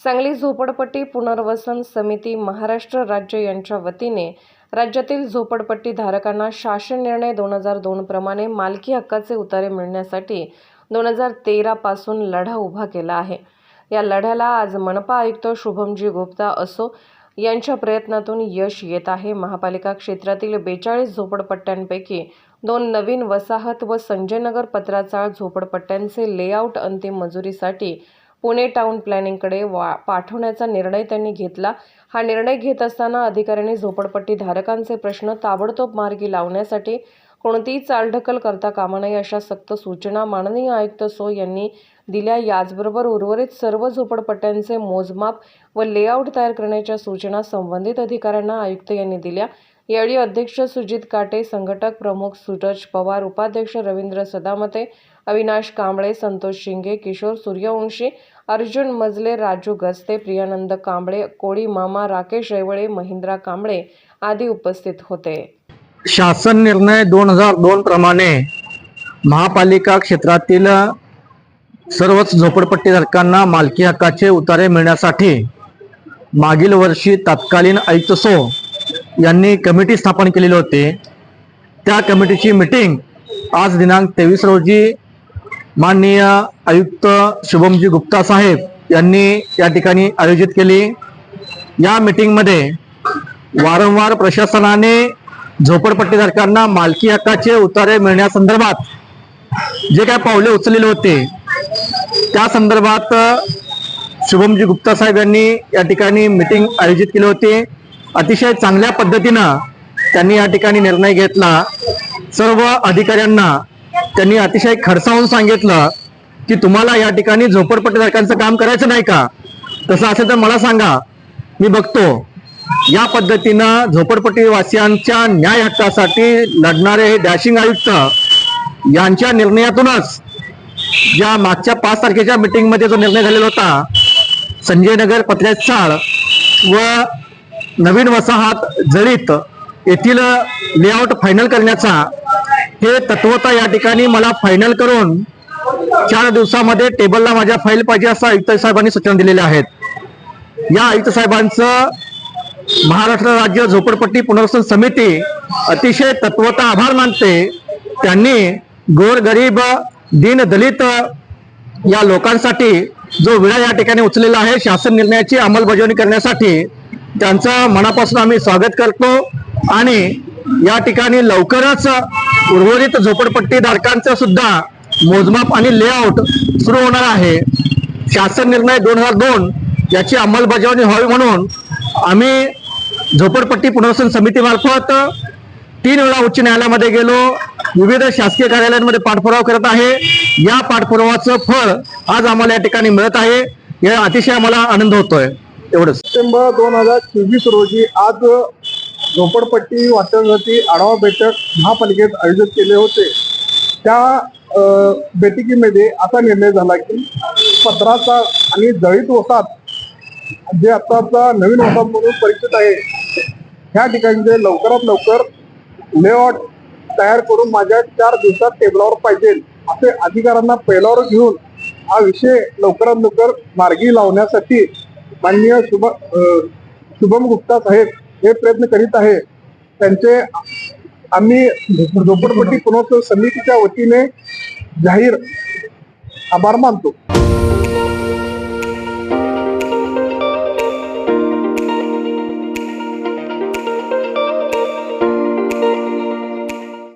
सांगली झोपडपट्टी पुनर्वसन समिती महाराष्ट्र राज्य यांच्या वतीने राज्यातील झोपडपट्टी धारकांना शासन निर्णय दोन हजार दोन प्रमाणे मालकी हक्काचे उतारे मिळण्यासाठी दोन हजार तेरा पासून लढा उभा केला आहे. या लढ्याला आज मनपा आयुक्त शुभमजी गुप्ता असो यांच्या प्रयत्नातून यश येत आहे. महापालिका क्षेत्रातील बेचाळीस झोपडपट्ट्यांपैकी दोन नवीन वसाहत व संजयनगर पत्राचाळ झोपडपट्ट्यांचे लेआउट अंतिम मंजुरीसाठी पुणे टाऊन प्लॅनिंगकडे वा पाठवण्याचा निर्णय त्यांनी घेतला. हा निर्णय घेत असताना अधिकाऱ्यांनी झोपडपट्टी धारकांचे प्रश्न ताबडतोब मार्गी लावण्यासाठी कोणतीही चालढकल करता कामा नये अशा सक्त सूचना माननीय आयुक्त सो यांनी दिल्या. याचबरोबर उर्वरित सर्व झोपडपट्ट्यांचे मोजमाप व लेआउट तयार करण्याच्या सूचना संबंधित अधिकाऱ्यांना आयुक्त यांनी दिल्या. यावेळी अध्यक्ष सुजित काटे संघटक प्रमुख सूरज पवार उपाध्यक्ष रवींद्र सदामते अविनाश कांबळे संतोष शिंगे किशोर सूर्यवंशी अर्जुन मजले राजू गस्ते प्रियानंद कांबळे कोळी मामा राकेश रेवळे महिंद्रा कांबळे आदी उपस्थित होते. शासन निर्णय दोन हजार दोन प्रमाणे महापालिका क्षेत्रातील सर्वच झोपडपट्टीधारकांना मालकी हक्काचे उतारे मिळण्यासाठी मागील वर्षी तत्कालीन आयुक्त सो यांनी कमिटी स्थापन केलेली होती. त्या कमिटीची मिटिंग आज दिनांक तेवीस रोजी माननीय आयुक्त शुभमजी गुप्ता साहेब यांनी या ठिकाणी आयोजित केली. या मिटिंगमध्ये वारंवार प्रशासनाने झोपडपट्टीधारकांना मालकी हक्काचे उतारे मिळण्यासंदर्भात जे काय पावले उचललेले होते त्या संदर्भात शुभमजी गुप्ता साहेब यांनी या ठिकाणी मिटिंग आयोजित केली होती. अतिशय चांगल्या पद्धतीनं त्यांनी या ठिकाणी निर्णय घेतला. सर्व अधिकाऱ्यांना त्यांनी अतिशय खडसावून सांगितलं की तुम्हाला या ठिकाणी झोपडपट्टीधारकांचं काम करायचं नाही का? तसं असेल तर मला सांगा. मी बघतो. या पद्धतीनं झोपडपट्टीवासियांच्या न्याय हक्कासाठी लढणारे हे डॅशिंग आयुक्त यांच्या निर्णयातूनच या मागच्या पाच तारखेच्या मीटिंगमध्ये जो निर्णय झालेला होता संजय नगर पत्र्याचाळ व नवीन वसाहत जळीत येथील लेआउट फायनल करण्याचा हे तत्वता या ठिकाणी मला फायनल करून चार दिवसामध्ये टेबलला माझ्या फाईल पाहिजे असं आयुक्त साहेबांनी सूचना दिलेल्या आहेत. या आयुक्त साहेबांचं महाराष्ट्र राज्य झोपडपट्टी पुनर्वसन समिती अतिशय तत्वता आभार मानते. त्यांनी गोरगरीब दीन दलित या लोकांसाठी जो विडा या ठिकाणी उचललेला आहे शासन निर्णयाची अंमलबजावणी करण्यासाठी त्यांचं मनापासून आम्ही स्वागत करतो आणि या ठिकाणी लवकरच उर्वरित झोपडपट्टी धारकांचं सुद्धा मोजमाप आणि लेआउट सुरू होणार आहे. शासन निर्णय दोन हजार दोन याची अंमलबजावणी व्हावी म्हणून आम्ही झोपडपट्टी पुनर्वसन समितीमार्फत तीन वेळा उच्च न्यायालयामध्ये गेलो. विविध शासकीय कार्यालयांमध्ये पाठपुरावा करत आहे. या पाठपुरावाचं फळ आज आम्हाला या ठिकाणी मिळत आहे. या अतिशय आम्हाला आनंद होतोय. एवढंच. सप्टेंबर दोन हजार चोवीस रोजी आज झोपडपट्टी वाचनासाठी आढावा बैठक महापालिकेत आयोजित केले होते. त्या बैठकीमध्ये असा निर्णय झाला की पत्राचा आणि जळीत वसाहत जे आताचा नवीन वसाहत म्हणून परिचित आहे ह्या ठिकाणचे लवकरात लवकर लेआउट तयार करून माझ्या चार दिवसात टेबलावर पाहिजे असे अधिकाऱ्यांना पहिल्यावर घेऊन हा विषय लवकरात लवकर मार्गी लावण्यासाठी माननीय शुभ शुभम गुप्ता साहेब हे प्रयत्न करीत आहे. त्यांचे आम्ही झोपडपट्टी पुनर्वसन समितीच्या वतीने जाहीर आभार मानतो.